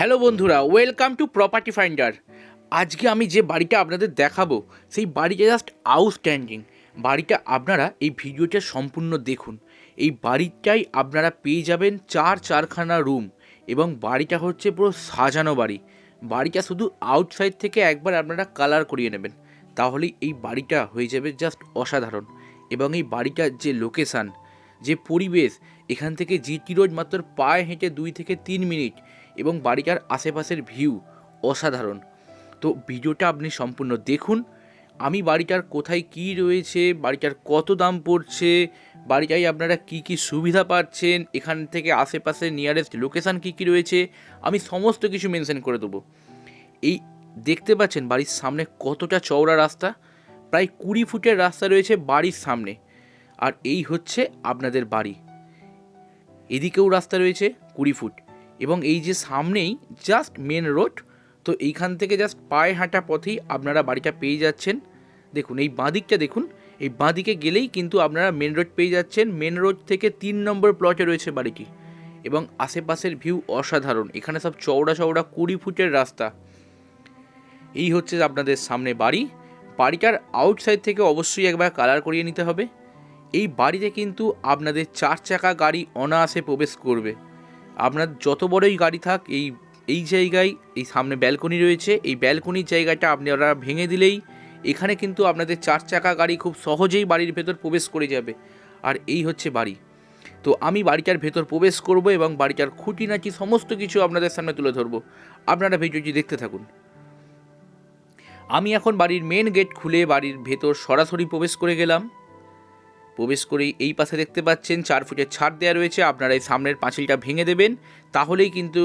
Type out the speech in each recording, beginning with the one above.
Hello বন্ধুরা welcome to property finder আজকে আমি যে বাড়িটা আপনাদের দেখাবো, সেই বাড়িটা জাস্ট আউটস্ট্যান্ডিং বাড়িটা আপনারা এই ভিডিওটা সম্পূর্ণ দেখুন। এই বাড়িটাই আপনারা পেয়ে যাবেন চার চারখানা রুম এবং বাড়িটা হচ্ছে পুরো সাজানো বাড়ি। বাড়িটা শুধু আউটসাইড থেকে একবার আপনারা কালার করিয়ে নেবেন তাহলেই এই বাড়িটা হয়ে যাবে জাস্ট অসাধারণ। এবং এই বাড়িটার যে লোকেশান যে পরিবেশ, এখান থেকে জিটি রোড মাত্র পায়ে হেঁটে দুই থেকে তিন মিনিট এবং বাড়িটার আশেপাশের ভিউ অসাধারণ। তো ভিডিওটা আপনি সম্পূর্ণ দেখুন। আমি বাড়িটার কোথায় কি রয়েছে, বাড়িটার কত দাম পড়ছে, বাড়িটায় আপনারা কি কি সুবিধা পাচ্ছেন, এখান থেকে আশেপাশে নিয়ারেস্ট লোকেশান কি কি রয়েছে, আমি সমস্ত কিছু মেনশন করে দেবো। এই দেখতে পাচ্ছেন বাড়ির সামনে কতটা চওড়া রাস্তা, প্রায় কুড়ি ফুটের রাস্তা রয়েছে বাড়ির সামনে। আর এই হচ্ছে আপনাদের বাড়ি। এদিকেও রাস্তা রয়েছে কুড়ি ফুট। এবং এই যে সামনেই জাস্ট মেন রোড তো এইখান থেকে জাস্ট পায়ে হাঁটা পথেই আপনারা বাড়িটা পেয়ে যাচ্ছেন। দেখুন, এই বাঁদিকটা দেখুন, এই বাঁদিকে গেলেই কিন্তু আপনারা মেন রোড পেয়ে যাচ্ছেন। মেন রোড থেকে তিন নম্বর প্লটে রয়েছে বাড়িটি এবং আশেপাশের ভিউ অসাধারণ। এখানে সব চওড়া চওড়া কুড়ি ফুটের রাস্তা। এই হচ্ছে আপনাদের সামনে বাড়ি। বাড়িটার আউটসাইড থেকে অবশ্যই একবার কালার করিয়ে নিতে হবে। এই বাড়িতে কিন্তু আপনাদের চার চাকা গাড়ি অনায়াসে প্রবেশ করবে। আপনার যত বড়ই গাড়ি থাক, এই এই জায়গায়, এই সামনে ব্যালকনি রয়েছে, এই ব্যালকনির জায়গাটা আপনারা ভেঙে দিলেই এখানে কিন্তু আপনাদের চার চাকা গাড়ি খুব সহজেই বাড়ির ভেতর প্রবেশ করে যাবে। আর এই হচ্ছে বাড়ি। তো আমি বাড়িটার ভেতর প্রবেশ করব এবং বাড়িটার খুঁটিনাটি সমস্ত কিছু আপনাদের সামনে তুলে ধরবো। আপনারা ভিডিওটি দেখতে থাকুন। আমি এখন বাড়ির মেন গেট খুলে বাড়ির ভেতর সরাসরি প্রবেশ করে গেলাম। প্রবেশ করেই এই পাশে দেখতে পাচ্ছেন, চার ফুটের ছাড় দেওয়া রয়েছে। আপনারা এই সামনের পাঁচিলটা ভেঙে দেবেন, তাহলেই কিন্তু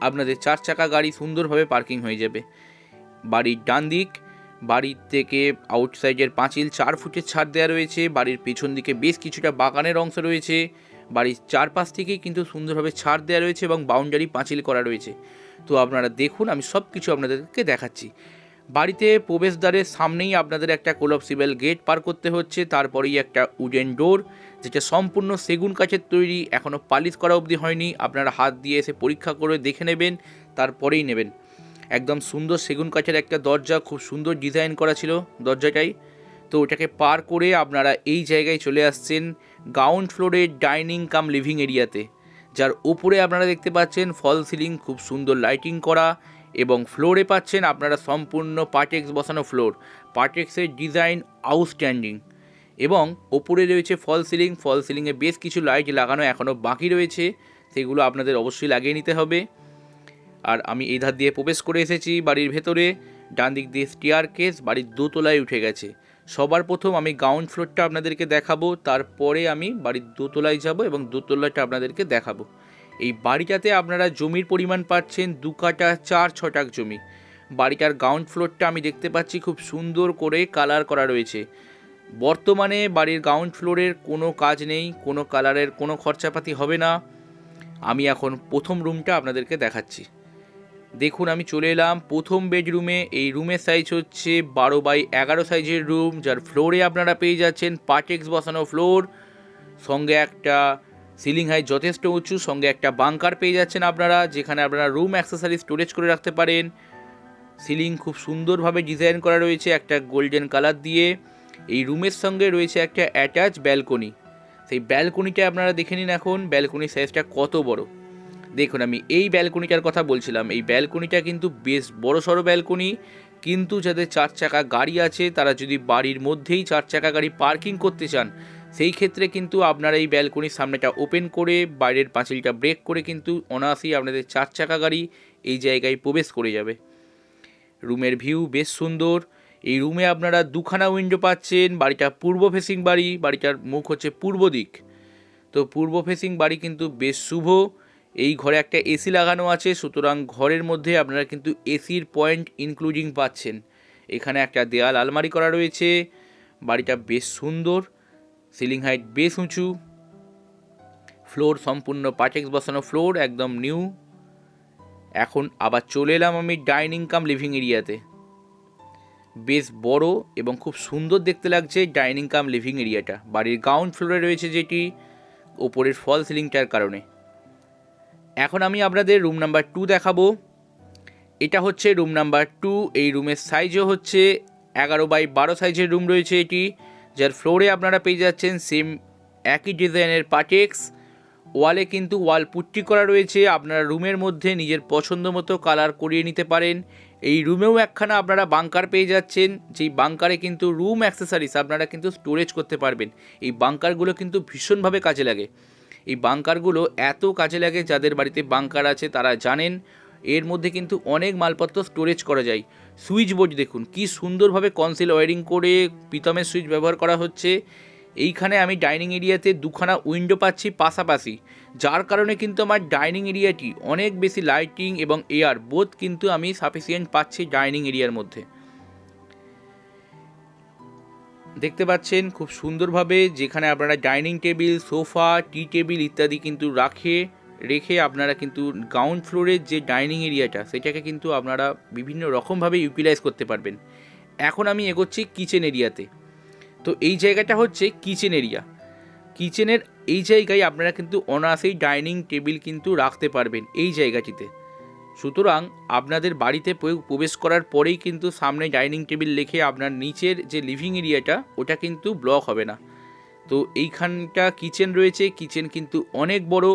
আপনাদের চার চাকা গাড়ি সুন্দরভাবে পার্কিং হয়ে যাবে। বাড়ির ডান দিক, বাড়ির থেকে আউটসাইডের পাঁচিল চার ফুটের ছাড় দেওয়া রয়েছে। বাড়ির পেছন দিকে বেশ কিছুটা বাগানের অংশ রয়েছে। বাড়ির চারপাশ থেকেই কিন্তু সুন্দরভাবে ছাড় দেওয়া রয়েছে এবং বাউন্ডারি পাঁচিল করা রয়েছে। তো আপনারা দেখুন, আমি সব কিছু আপনাদেরকে দেখাচ্ছি। বাড়িতে প্রবেশদ্বারের সামনেই আপনাদের একটা কোলপসিবেল গেট পার করতে হচ্ছে, তারপরেই একটা উডেন ডোর, যেটা সম্পূর্ণ সেগুন কাঠের তৈরি এখনও পালিশ করা অবধি হয়নি। আপনারা হাত দিয়ে এসে পরীক্ষা করে দেখে নেবেন, তারপরেই নেবেন। একদম সুন্দর সেগুন কাঠের একটা দরজা, খুব সুন্দর ডিজাইন করা ছিল দরজাটাই। তো ওটাকে পার করে আপনারা এই জায়গায় চলে আসছেন গ্রাউন্ড ফ্লোরে ডাইনিং কাম লিভিং এরিয়াতে, যার উপরে আপনারা দেখতে পাচ্ছেন ফল সিলিং, খুব সুন্দর লাইটিং করা এবং ফ্লোরে পাচ্ছেন আপনারা সম্পূর্ণ পার্টেক্স বসানো ফ্লোর পার্টেক্সের ডিজাইন আউটস্ট্যান্ডিং এবং ওপরে রয়েছে ফল সিলিং ফল সিলিংয়ে বেশ কিছু লাইট লাগানো এখনও বাকি রয়েছে। সেগুলো আপনাদের অবশ্যই লাগিয়ে নিতে হবে। আর আমি এই ধার দিয়ে প্রবেশ করে এসেছি বাড়ির ভেতরে। ডান দিক দিয়ে স্টিয়ার কেস বাড়ির দোতলায় উঠে গেছে। সবার প্রথম আমি গ্রাউন্ড ফ্লোরটা আপনাদেরকে দেখাবো। তারপরে আমি বাড়ির দোতলায় যাব এবং দোতলাটা আপনাদেরকে দেখাবো। এই বাড়িটাতে আপনারা জমির পরিমাণ পাচ্ছেন দু কাটা চার ছটাক জমি। বাড়িটার গ্রাউন্ড ফ্লোরটা আমি দেখতে পাচ্ছি খুব সুন্দর করে কালার করা রয়েছে। বর্তমানে বাড়ির গ্রাউন্ড ফ্লোরের কোনো কাজ নেই, কোনো কালারের কোনো খরচাপাতি হবে না। আমি এখন প্রথম রুমটা আপনাদেরকে দেখাচ্ছি। দেখুন, আমি চলে এলাম প্রথম বেডরুমে এই রুমের সাইজ হচ্ছে বারো বাই এগারো সাইজের রুম যার ফ্লোরে আপনারা পেয়ে যাচ্ছেন পার্টেক্স বসানো ফ্লোর সঙ্গে একটা সিলিং হাইট যথেষ্ট উঁচু, সঙ্গে একটা বাংকার পেয়ে যাচ্ছেন আপনারা, যেখানে আপনারা রুম অ্যাক্সেসারি স্টোরেজ করে রাখতে পারেন। সিলিং খুব সুন্দরভাবে ডিজাইন করা রয়েছে একটা গোল্ডেন কালার দিয়ে। এই রুমের সঙ্গে রয়েছে একটা অ্যাটাচ ব্যালকনি। সেই ব্যালকনিটা আপনারা দেখে নিন এখন, ব্যালকনির সাইজটা কত বড়। দেখুন, আমি এই ব্যালকনিটার কথা বলছিলাম। এই ব্যালকনিটা কিন্তু বেশ বড় সড়ো ব্যালকনি, কিন্তু যাদের চার চাকা গাড়ি আছে, তারা যদি বাড়ির মধ্যেই চার চাকা গাড়ি পার্কিং করতে চান সেই ক্ষেত্রে কিন্তু আপনারা এই ব্যালকনির সামনেটা ওপেন করে, বাইরের পাঁচিলটা ব্রেক করে কিন্তু অনায়াসেই আপনাদের চার চাকা গাড়ি এই জায়গায় প্রবেশ করে যাবে। রুমের ভিউ বেশ সুন্দর। এই রুমে আপনারা দুখানা উইন্ডো পাচ্ছেন, বাড়িটা পূর্ব ফেসিং বাড়ি, বাড়িটার মুখ হচ্ছে পূর্ব দিক। তো পূর্ব ফেসিং বাড়ি কিন্তু বেশ শুভ। এই ঘরে একটা এসি লাগানো আছে, সুতরাং ঘরের মধ্যে আপনারা কিন্তু এসির পয়েন্ট ইনক্লুডিং পাচ্ছেন। এখানে একটা দেয়াল আলমারি করা রয়েছে, বাড়িটা বেশ সুন্দর। সিলিং হাইট বেশ উঁচু। ফ্লোর সম্পূর্ণ পাটেক্স বসানো ফ্লোর, একদম নিউ। এখন আবার চলে এলাম আমি ডাইনিং কাম লিভিং এরিয়াতে। বেশ বড় এবং খুব সুন্দর দেখতে লাগছে ডাইনিং কাম লিভিং এরিয়াটা। বাড়ির গ্রাউন্ড ফ্লোরে রয়েছে যেটি ওপরের ফল সিলিংটার কারণে। এখন আমি আপনাদের রুম নাম্বার টু দেখাবো। এটা হচ্ছে রুম নাম্বার টু। এই রুমের সাইজও হচ্ছে এগারো বাই বারো সাইজের রুম রয়েছে এটি। যার ফ্লোরে আপনারা পেয়ে যাচ্ছেন সেম একই ডিজাইনের পাটেক্স ওয়ালে কিন্তু ওয়াল পুট্টি করা রয়েছে। আপনারা রুমের মধ্যে নিজের পছন্দ মতো কালার করিয়ে নিতে পারেন। এই রুমেও একখানা আপনারা বাংকার পেয়ে যাচ্ছেন। যেই বাংকারে কিন্তু রুম অ্যাক্সেসারিজ আপনারা কিন্তু স্টোরেজ করতে পারবেন। এই বাংকারগুলো কিন্তু ভীষণভাবে কাজে লাগে। এই বাংকারগুলো এত কাজে লাগে যাদের বাড়িতে বাংকার আছে তারা জানেন। এর মধ্যে কিন্তু অনেক মালপত্র স্টোরেজ করা যায়। সুইচ বোর্ড দেখুন, কি সুন্দরভাবে কনসিল ওয়ারিং করে পিতমের সুইচ ব্যবহার করা হচ্ছে। এইখানে আমি ডাইনিং এরিয়াতে দুখানা উইন্ডো পাচ্ছি পাশাপাশি, যার কারণে কিন্তু আমার ডাইনিং এরিয়াটি অনেক বেশি লাইটিং এবং এয়ার বোধ কিন্তু আমি সাফিসিয়েন্ট পাচ্ছি ডাইনিং এরিয়ার মধ্যে। দেখতে পাচ্ছেন খুব সুন্দরভাবে যেখানে আপনারা dining table sofa tea table ইত্যাদি কিন্তু রাখে। রেখে আপনারা কিন্তু গ্রাউন্ড ফ্লোরের যে ডাইনিং এরিয়াটা সেটাকে কিন্তু আপনারা বিভিন্ন রকমভাবে ইউটিলাইজ করতে পারবেন। এখন আমি এগোচ্ছি কিচেন এরিয়াতে তো। এই জায়গাটা হচ্ছে কিচেন এরিয়া কিচেনের এই জায়গায় আপনারা কিন্তু অনায়াসেই ডাইনিং টেবিল কিন্তু রাখতে পারবেন এই জায়গাটিতে। সুতরাং আপনাদের বাড়িতে প্রবেশ করার পরেই কিন্তু সামনে ডাইনিং টেবিল রেখে আপনার নিচের যে লিভিং এরিয়াটা ওটা কিন্তু ব্লক হবে না। তো এইখানটা কিচেন রয়েছে। কিচেন কিন্তু অনেক বড়।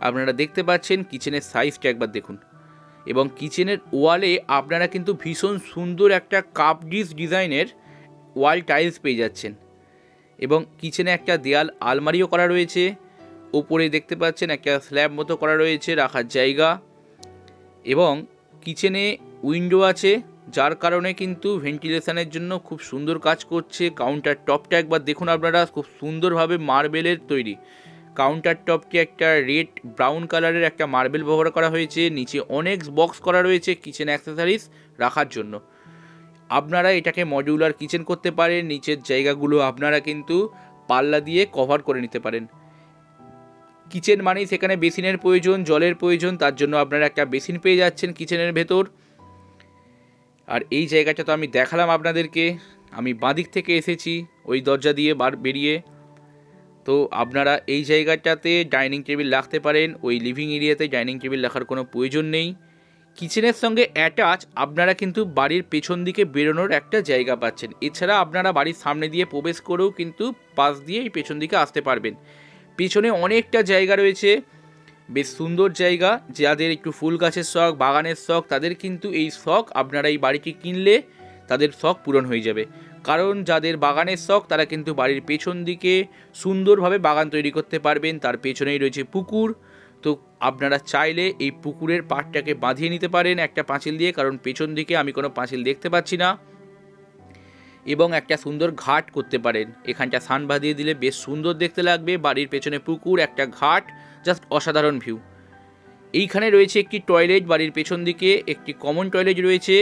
আপনারা দেখতে পাচ্ছেন কিচেনের সাইজটা একবার দেখুন। এবং কিচেনের ওয়ালে আপনারা কিন্তু ভীষণ সুন্দর একটা কাপ ডিশ ডিজাইনের ওয়াল টাইলস পেয়ে যাচ্ছেন। এবং কিচেনে একটা দেয়াল আলমারিও করা রয়েছে। ওপরে দেখতে পাচ্ছেন একটা স্ল্যাব মতো করা রয়েছে, রাখার জায়গা। এবং কিচেনে উইন্ডো আছে, যার কারণে কিন্তু ভেন্টিলেশনের জন্য খুব সুন্দর কাজ করছে। কাউন্টার টপটা একবার দেখুন আপনারা, খুব সুন্দরভাবে মার্বেলের তৈরি। কাউন্টার টপটি একটা রেড ব্রাউন কালারের একটা মার্বেল ব্যবহার করা হয়েছে। নিচে অনেক বক্স করা রয়েছে কিচেন অ্যাক্সেসরিজ রাখার জন্য। আপনারা এটাকে মডিউলার কিচেন করতে পারেন, নিচের জায়গাগুলো আপনারা কিন্তু পাল্লা দিয়ে কভার করে নিতে পারেন। কিচেন মানেই সেখানে বেসিনের প্রয়োজন, জলের প্রয়োজন, তার জন্য আপনারা একটা বেসিন পেয়ে যাচ্ছেন কিচেনের ভেতর। আর এই জায়গাটা তো আমি দেখালাম আপনাদেরকে। আমি বাঁদিক থেকে এসেছি, ওই দরজা দিয়ে বার বেরিয়ে। তো আপনারা এই জায়গাটাতে ডাইনিং টেবিল রাখতে পারেন, ওই লিভিং এরিয়াতে ডাইনিং টেবিল রাখার কোনো প্রয়োজন নেই। কিচেনের সঙ্গে অ্যাটাচ আপনারা কিন্তু বাড়ির পেছন দিকে বেরোনোর একটা জায়গা পাচ্ছেন। এছাড়া আপনারা বাড়ির সামনে দিয়ে প্রবেশ করেও কিন্তু পাশ দিয়ে এই পেছন দিকে আসতে পারবেন। পেছনে অনেকটা জায়গা রয়েছে, বেশ সুন্দর জায়গা, যাদের একটু ফুল গাছের শখ, বাগানের শখ, তাদের কিন্তু এই শখ আপনারা এই বাড়িটি কিনলে তাদের শখ পূরণ হয়ে যাবে। কারণ যাদের বাগানের শখ, তারা কিন্তু বাড়ির পেছন দিকে সুন্দরভাবে বাগান তৈরি করতে পারবেন। তার পেছনেই রয়েছে পুকুর। তো আপনারা চাইলে এই পুকুরের পাড়টাকে বাঁধিয়ে নিতে পারেন একটা পাঁচিল দিয়ে, কারণ পেছন দিকে আমি কোনো পাঁচিল দেখতে পাচ্ছি না। এবং একটা সুন্দর ঘাট করতে পারেন। এখানটা সান বাঁধিয়ে দিলে বেশ সুন্দর দেখতে লাগবে। বাড়ির পেছনে পুকুর, একটা ঘাট, জাস্ট অসাধারণ ভিউ। এইখানে রয়েছে একটি টয়লেট বাড়ির পেছন দিকে, একটি কমন টয়লেট রয়েছে।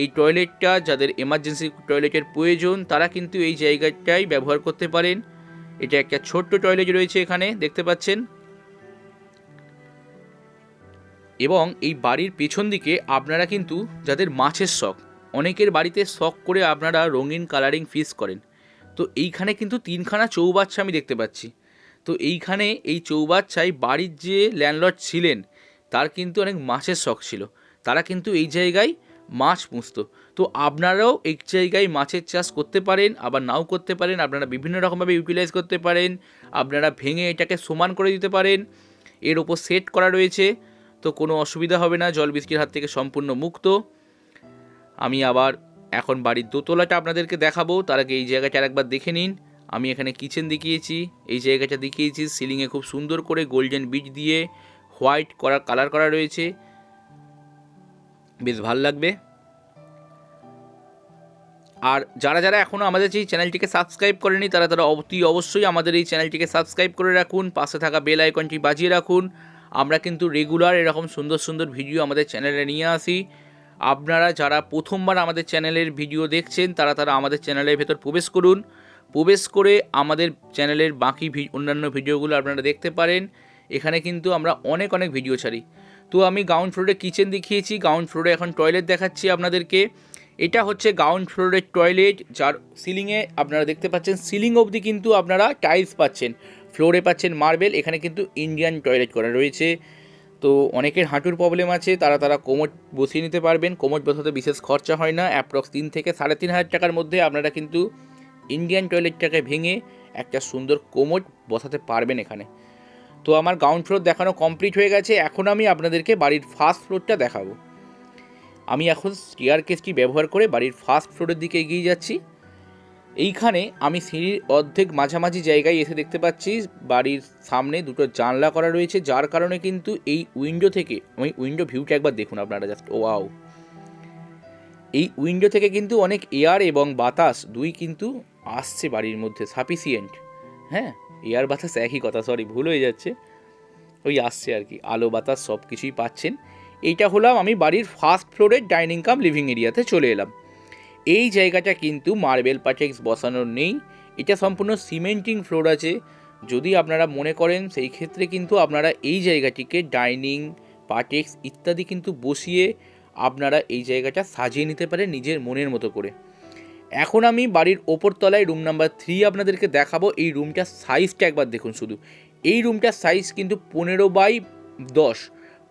এই টয়লেটটা যাদের এমার্জেন্সি টয়লেটের প্রয়োজন, তারা কিন্তু এই জায়গাটাই ব্যবহার করতে পারেন। এটা একটা ছোট্ট টয়লেট রয়েছে এখানে, দেখতে পাচ্ছেন? এবং এই বাড়ির পেছন দিকে আপনারা কিন্তু যাদের মাছের শখ, অনেকের বাড়িতে শখ করে আপনারা রঙিন কালারিং ফিস করেন। তো এইখানে কিন্তু তিনখানা চৌবাচ্চা আমি দেখতে পাচ্ছি। তো এইখানে এই চৌবাচ্চায় বাড়ির যে ল্যান্ডলর্ড ছিলেন, তার কিন্তু অনেক মাছের শখ ছিল। তারা কিন্তু এই জায়গায় মাছ পুষতো। তো আপনারাও এক জায়গায় মাছের চাষ করতে পারেন, আবার নাও করতে পারেন, আপনারা বিভিন্ন রকমভাবে ইউটিলাইজ করতে পারেন, আপনারা ভেঙে এটাকে সমান করে দিতে পারেন। এর ওপর সেট করা রয়েছে, তো কোনো অসুবিধা হবে না, জল বৃষ্টির হাত থেকে সম্পূর্ণ মুক্ত। আমি আবার এখন বাড়ির দোতলাটা আপনাদেরকে দেখাবো, তার আগে এই জায়গাটা আরেকবার দেখে নিন। আমি এখানে কিচেন দেখিয়েছি, এই জায়গাটা দেখিয়েছি সিলিংয়ে খুব সুন্দর করে গোল্ডেন বিট দিয়ে হোয়াইট করা কালার করা রয়েছে। বেশ ভালো লাগবে। আর যারা যারা এখনও আমাদের এই চ্যানেলটিকে সাবস্ক্রাইব করেনি, তারা তারা অতি অবশ্যই আমাদের এই চ্যানেলটিকে সাবস্ক্রাইব করে রাখুন, পাশে থাকা বেল আইকনটি বাজিয়ে রাখুন। আমরা কিন্তু রেগুলার এরকম সুন্দর সুন্দর ভিডিও আমাদের চ্যানেলে নিয়ে আসি। আপনারা যারা প্রথমবার আমাদের চ্যানেলের ভিডিও দেখছেন, তারা তারা আমাদের চ্যানেলের ভেতর প্রবেশ করুন। প্রবেশ করে আমাদের চ্যানেলের বাকি অন্যান্য ভিডিওগুলো আপনারা দেখতে পারেন। এখানে কিন্তু আমরা অনেক অনেক ভিডিও ছাড়ি। তো আমি গ্রাউন্ড ফ্লোরে কিচেন দেখিয়েছি গ্রাউন্ড ফ্লোরে এখন টয়লেট দেখাচ্ছি আপনাদেরকে। এটা হচ্ছে গ্রাউন্ড ফ্লোরের টয়লেট যার সিলিংয়ে আপনারা দেখতে পাচ্ছেন সিলিং অবধি কিন্তু আপনারা টাইলস পাচ্ছেন। ফ্লোরে পাচ্ছেন মার্বেল এখানে কিন্তু ইন্ডিয়ান টয়লেট করা রয়েছে। তো তো অনেকের হাঁটুর প্রবলেম আছে, তারা তারা কোমর বসিয়ে নিতে পারবেন। কোমর বসাতে বিশেষ খরচা হয় না অ্যাপ্রক্স তিন থেকে সাড়ে তিন হাজার টাকার মধ্যে আপনারা কিন্তু ইন্ডিয়ান টয়লেটটাকে ভেঙে একটা সুন্দর কোমর বসাতে পারবেন এখানে। তো আমার গ্রাউন্ড ফ্লোর দেখানো কমপ্লিট হয়ে গেছে, এখন আমি আপনাদেরকে বাড়ির ফার্স্ট ফ্লোরটা দেখাবো। আমি এখন স্টিয়ার কেসটি ব্যবহার করে বাড়ির ফার্স্ট ফ্লোরের দিকে এগিয়ে যাচ্ছি। এইখানে আমি সিঁড়ির অর্ধেক মাঝামাঝি জায়গায় এসে দেখতে পাচ্ছি, বাড়ির সামনে দুটো জানলা করা রয়েছে, যার কারণে কিন্তু এই উইন্ডো থেকে, আমি উইন্ডো ভিউটা একবার দেখুন আপনারা জাস্ট ওয়াও এই উইন্ডো থেকে কিন্তু অনেক এয়ার এবং বাতাস দুই কিন্তু আসছে বাড়ির মধ্যে সাফিসিয়েন্ট হ্যাঁ? এয়ার বাতাস একই কথা সরি ভুল হয়ে যাচ্ছে। ওই আসছে আর কি, আলো বাতাস সব কিছুই পাচ্ছেন। এইটা হলাম আমি বাড়ির ফার্স্ট ফ্লোরের ডাইনিং কাম লিভিং এরিয়াতে চলে এলাম। এই জায়গাটা কিন্তু মার্বেল পাটেক্স বসানোর নেই। এটা সম্পূর্ণ সিমেন্টিং ফ্লোর আছে। যদি আপনারা মনে করেন, সেই ক্ষেত্রে কিন্তু আপনারা এই জায়গাটিকে ডাইনিং পাটেক্স ইত্যাদি কিন্তু বসিয়ে আপনারা এই জায়গাটা সাজিয়ে নিতে পারেন নিজের মনের মতো করে। এখন আমি বাড়ির ওপর তলায় রুম নাম্বার থ্রি আপনাদেরকে দেখাবো। এই রুমটার সাইজটা একবার দেখুন শুধু। এই রুমটার সাইজ কিন্তু পনেরো বাই দশ।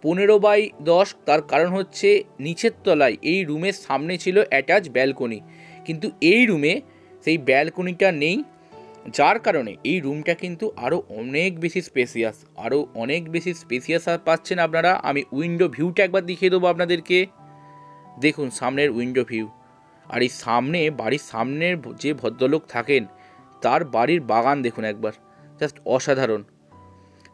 পনেরো বাই দশ, তার কারণ হচ্ছে নিচের তলায় এই রুমের সামনে ছিল অ্যাটাচ ব্যালকনি কিন্তু এই রুমে সেই ব্যালকনিটা নেই। যার কারণে এই রুমটা কিন্তু আরও অনেক বেশি স্পেসিয়াস আরও অনেক বেশি স্পেসিয়াস পাচ্ছেন আপনারা। আমি উইন্ডো ভিউটা একবার দেখিয়ে দেবো আপনাদেরকে। দেখুন সামনের উইন্ডো ভিউ আর এই সামনে, বাড়ির সামনের যে ভদ্রলোক থাকেন, তার বাড়ির বাগান দেখুন একবার, জাস্ট অসাধারণ।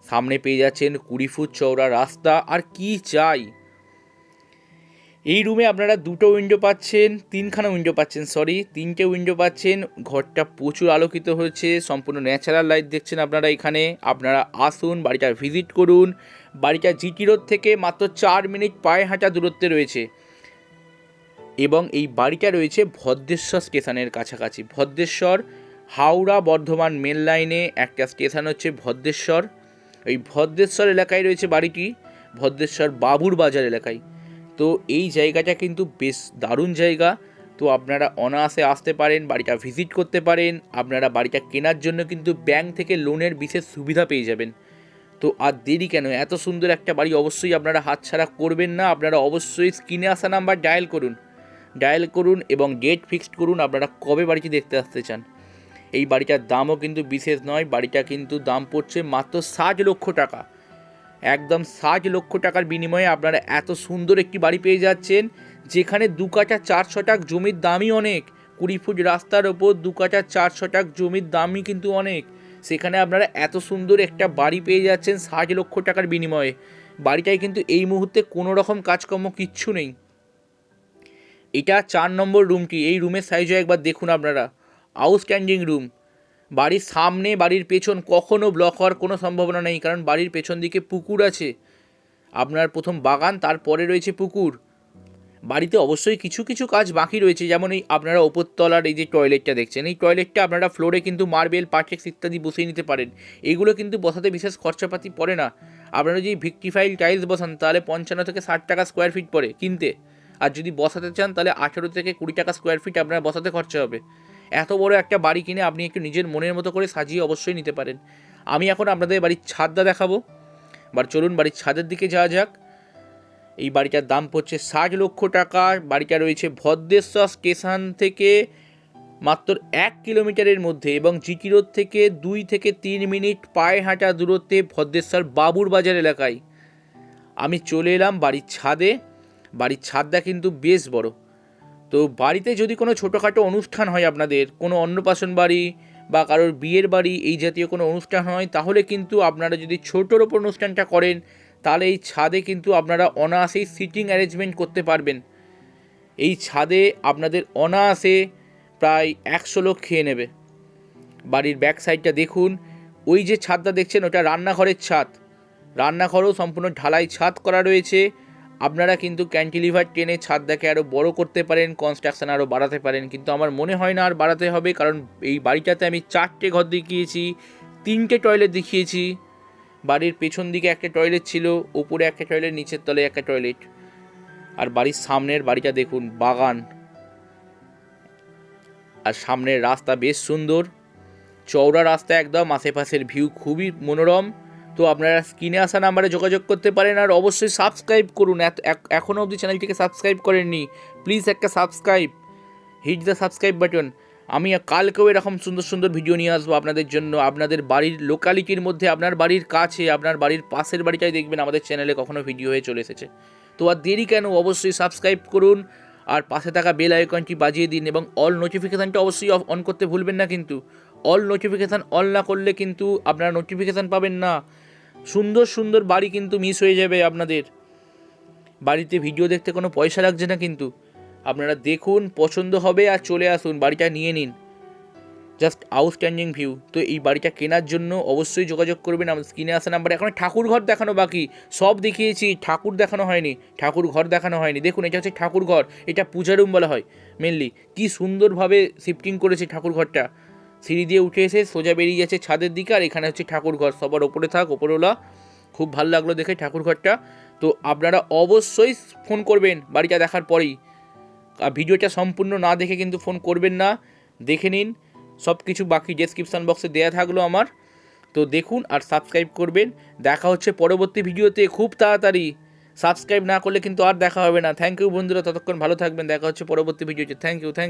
সামনে পেয়ে যাচ্ছেন কুড়ি ফুট চওড়া রাস্তা, আর কি চাই! এই রুমে আপনারা দুটো উইন্ডো পাচ্ছেন, তিনখানা উইন্ডো পাচ্ছেন সরি তিনটে উইন্ডো পাচ্ছেন, ঘরটা প্রচুর আলোকিত হয়েছে সম্পূর্ণ ন্যাচারাল লাইট দেখছেন আপনারা এখানে, আপনারা আসুন, বাড়িটা ভিজিট করুন, বাড়িটা জিটি রোড থেকে মাত্র চার মিনিট পায়ে হাঁটা দূরত্বে রয়েছে। এবং এই বাড়িটা রয়েছে ভদ্রেশ্বর স্টেশনের কাছাকাছি। ভদ্রেশ্বর, হাওড়া বর্ধমান মেন লাইনে একটা স্টেশন হচ্ছে ভদ্রেশ্বর। এই ভদ্রেশ্বর এলাকায় রয়েছে বাড়িটি, ভদ্রেশ্বর বাবুর বাজার এলাকায়। তো এই জায়গাটা কিন্তু বেশ দারুণ জায়গা। তো আপনারা অনায়াসে আসতে পারেন, বাড়িটা ভিজিট করতে পারেন। আপনারা বাড়িটা কেনার জন্য কিন্তু ব্যাংক থেকে লোনের বিশেষ সুবিধা পেয়ে যাবেন। তো আর দেরি কেন? এত সুন্দর একটা বাড়ি অবশ্যই আপনারা হাতছাড়া করবেন না। আপনারা অবশ্যই স্ক্রিনে আসা নাম্বার ডায়াল করুন। ডায়াল করুন এবং ডেট ফিক্সড করুন আপনারা কবে বাড়িটি দেখতে আসতে চান। এই বাড়িটার দামও কিন্তু বিশেষ নয়, বাড়িটা কিন্তু দাম পড়ছে মাত্র ষাট লক্ষ টাকা। একদম ষাট লক্ষ টাকার বিনিময়ে আপনারা এত সুন্দর একটি বাড়ি পেয়ে যাচ্ছেন, যেখানে দু কাটা চার শটাক জমির দামই অনেক। কুড়ি ফুট রাস্তার ওপর দু কাটা চার শটাক জমির দামই কিন্তু অনেক। সেখানে আপনারা এত সুন্দর একটা বাড়ি পেয়ে যাচ্ছেন ষাট লক্ষ টাকার বিনিময়ে। বাড়িটায় কিন্তু এই মুহূর্তে কোনো রকম কাজকর্ম কিচ্ছু নেই। এটা চার নম্বর রুমটি এই রুমের সাইজও একবার দেখুন আপনারা। আউটস্ট্যান্ডিং রুম বাড়ির সামনে, বাড়ির পেছন কখনও ব্লক হওয়ার কোনো সম্ভাবনা নেই, কারণ বাড়ির পেছন দিকে পুকুর আছে। আপনার প্রথম বাগান, তারপরে রয়েছে পুকুর। বাড়িতে অবশ্যই কিছু কিছু কাজ বাকি রয়েছে, যেমন এই আপনারা ওপরতলার এই যে টয়লেটটা দেখছেন, এই টয়লেটটা আপনারা ফ্লোরে কিন্তু মার্বেল পার্টেক্স ইত্যাদি বসিয়ে নিতে পারেন। এগুলো কিন্তু বসাতে বিশেষ খরচাপাতি পড়ে না। আপনারা যদি ভিক্টিফাইল টাইলস বসান, তাহলে পঞ্চান্ন থেকে ষাট টাকা স্কোয়ার ফিট পড়ে কিনতে। আর যদি বসাতে চান, তাহলে আঠেরো থেকে কুড়ি টাকা স্কোয়ার ফিট আপনার বসাতে খরচা হবে। এত বড় একটা বাড়ি কিনে আপনি একটু নিজের মনের মতো করে সাজিয়ে অবশ্যই নিতে পারেন। আমি এখন আপনাদের বাড়ির ছাদটা দেখাবো। এবার চলুন বাড়ির ছাদের দিকে যাওয়া যাক। এই বাড়িটার দাম পড়ছে ষাট লক্ষ টাকা। বাড়িটা রয়েছে ভদ্রেশ্বর স্টেশন থেকে মাত্র এক কিলোমিটারের মধ্যে এবং জিটি রোড থেকে দুই থেকে তিন মিনিট পায়ে হাঁটা দূরত্বে ভদ্রেশ্বর বাবুর বাজার এলাকায়। আমি চলে এলাম বাড়ির ছাদে। বাড়ির ছাদটা কিন্তু বেশ বড়। তো বাড়িতে যদি কোনো ছোটোখাটো অনুষ্ঠান হয় আপনাদের, কোনো অন্নপ্রাশন বাড়ি বা কারোর বিয়ের বাড়ি এই জাতীয় কোনো অনুষ্ঠান হয়, তাহলে কিন্তু আপনারা যদি ছোটোর ওপর অনুষ্ঠানটা করেন, তাহলে এই ছাদে কিন্তু আপনারা অনায়াসেই সিটিং অ্যারেঞ্জমেন্ট করতে পারবেন। এই ছাদে আপনাদের অনায়াসে প্রায় একশো লোক খেয়ে নেবে। বাড়ির ব্যাক সাইডটা দেখুন, ওই যে ছাদটা দেখছেন, ওটা রান্নাঘরের ছাদ। রান্নাঘরও সম্পূর্ণ ঢালাই ছাদ করা রয়েছে। আপনারা কিন্তু ক্যান্টিলিভার টেনে ছাদটাকে আরও বড় করতে পারেন কনস্ট্রাকশন আরও বাড়াতে পারেন। কিন্তু আমার মনে হয় না আর বাড়াতে হবে, কারণ এই বাড়িটাতে আমি চারটে ঘর দেখিয়েছি, তিনটে টয়লেট দেখিয়েছি। বাড়ির পেছন দিকে একটা টয়লেট ছিল উপরে একটা টয়লেট নিচের তলায় একটা টয়লেট আর বাড়ির সামনের বাড়িটা দেখুন, বাগান। আর সামনের রাস্তা বেশ সুন্দর। চওড়া রাস্তা একদম, আশেপাশের ভিউ খুবই মনোরম। তো আপনারা স্ক্রিনে আসা নাম্বারে যোগাযোগ করতে পারেন আর অবশ্যই সাবস্ক্রাইব করুন। এখনও অবধি চ্যানেলটিকে সাবস্ক্রাইব করেননি প্লিজ একটা subscribe hit the subscribe button আমি কালকেও এরকম সুন্দর সুন্দর ভিডিও নিয়ে আসব আপনাদের জন্য। আপনাদের বাড়ির লোকালিটির মধ্যে, আপনার বাড়ির কাছে, আপনার বাড়ির পাশের বাড়িটাই দেখবেন আমাদের চ্যানেলে কখনো ভিডিও হয়ে চলে এসেছে। তো আর দেরি কেন? অবশ্যই সাবস্ক্রাইব করুন আর পাশে থাকা বেল আইকনটি বাজিয়ে দিন এবং অল নোটিফিকেশানটা অবশ্যই অন করতে ভুলবেন না কিন্তু। অল নোটিফিকেশান অল না করলে কিন্তু আপনারা নোটিফিকেশান পাবেন না। সুন্দর সুন্দর বাড়ি কিন্তু মিস হয়ে যাবে আপনাদের। বাড়িতে ভিডিও দেখতে কোনো পয়সা লাগছে না কিন্তু। আপনারা দেখুন, পছন্দ হবে আর চলে আসুন, বাড়িটা নিয়ে নিন। জাস্ট আউটস্ট্যান্ডিং ভিউ তো এই বাড়িটা কেনার জন্য অবশ্যই যোগাযোগ করবেন। আমার স্ক্রিনে আসা নাম্বার এখন ঠাকুর ঘর দেখানো বাকি। সব দেখিয়েছি, ঠাকুর দেখানো হয়নি। ঠাকুর ঘর দেখানো হয়নি। দেখুন, এটা হচ্ছে ঠাকুর ঘর। এটা পূজা রুম বলা হয় মেনলি কি সুন্দরভাবে শিফটিং করেছে ঠাকুর ঘরটা। সিঁড়ি দিয়ে উঠে এসে সোজা বেরিয়ে যাচ্ছে ছাদের দিকে, আর এখানে হচ্ছে ঠাকুর ঘর। সবার ওপরে থাক ওপরওয়ালা খুব ভালো লাগল দেখে ঠাকুর ঘরটা। তো আপনারা অবশ্যই ফোন করবেন বাড়িটা দেখার পরেই। আর ভিডিওটা সম্পূর্ণ না দেখে কিন্তু ফোন করবেন না। দেখে নিন। সব কিছু বাকি ডেসক্রিপশান বক্সে দেওয়া থাকল আমার। তো দেখুন আর সাবস্ক্রাইব করবেন। দেখা হচ্ছে পরবর্তী ভিডিওতে খুব তাড়াতাড়ি। সাবস্ক্রাইব না করলে কিন্তু আর দেখা হবে না। থ্যাংক ইউ বন্ধুরা, ততক্ষণ ভালো থাকবেন। দেখা হচ্ছে পরবর্তী ভিডিওতে। Thank you thank you